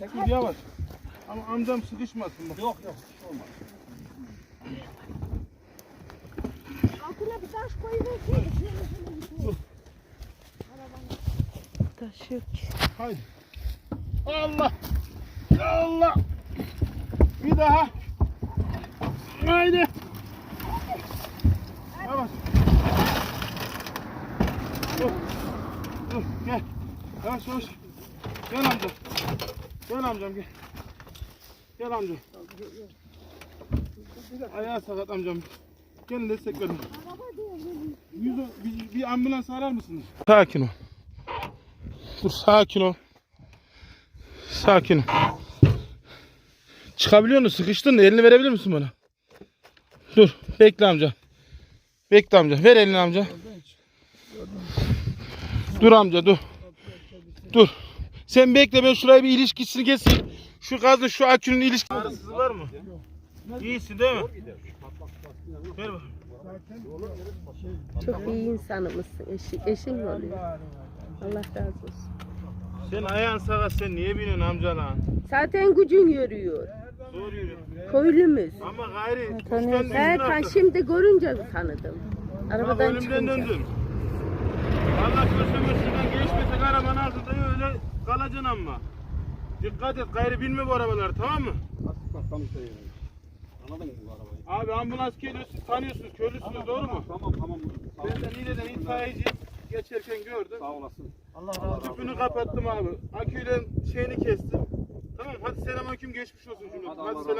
Dur yavaş. Ama amcam sıkışmasın bak. Yok yok. Olmaz. Altına bir taş koyuversin. Taş yok ki. Haydi. Allah. Allah. Bir daha. Haydi. Yavaş. Dur. Dur gel. Yavaş yavaş. Gel amcam. Gel amcam gel. Gel amcam. Ayağı sakat amcam. Gelin destek verin. Yüzü, bir, bir ambulans arar mısınız? Sakin ol. Dur sakin ol. Sakin ol. Çıkabiliyor musun? Sıkıştın elini verebilir misin bana? Dur. Bekle amca. Bekle amca. Ver elini amca. Dur amca dur. Dur. Sen bekle ben şuraya bir ilişkisini geçsin. Şu gazla şu akünün ilişkisi. Ağrısız var mı? İyisin değil mi? Bak. Çok iyi insanımızsın. Eşi, eşin mi oluyor? Allah razı olsun. Sen ayağın sakat sen niye biniyorsun amca lan? Zaten gücün yürüyor. Zor. Köylümüz. Ama gayri. Ta artık. şimdi görünce tanıdım. Bak Arabadan ölümden çıkınca. döndün. Öyle kalacaksın ama. Dikkat et gayrı binme bu arabaları tamam mı? Bak tam işte yani. Anladın mı bu arabayı? Abi ambulans geliyor siz tanıyorsunuz köylüsünüz doğru mu? Tamam tamam. Sağ Ben de Niğde'den itfaiyeciyim. Geçerken gördüm. Sağ olasın. Allah Tüpünü kapattım abi. Aküyle şeyini kestim. Tamam hadi selamünaleyküm geçmiş olsun şimdi. Hadi Hadi, selam.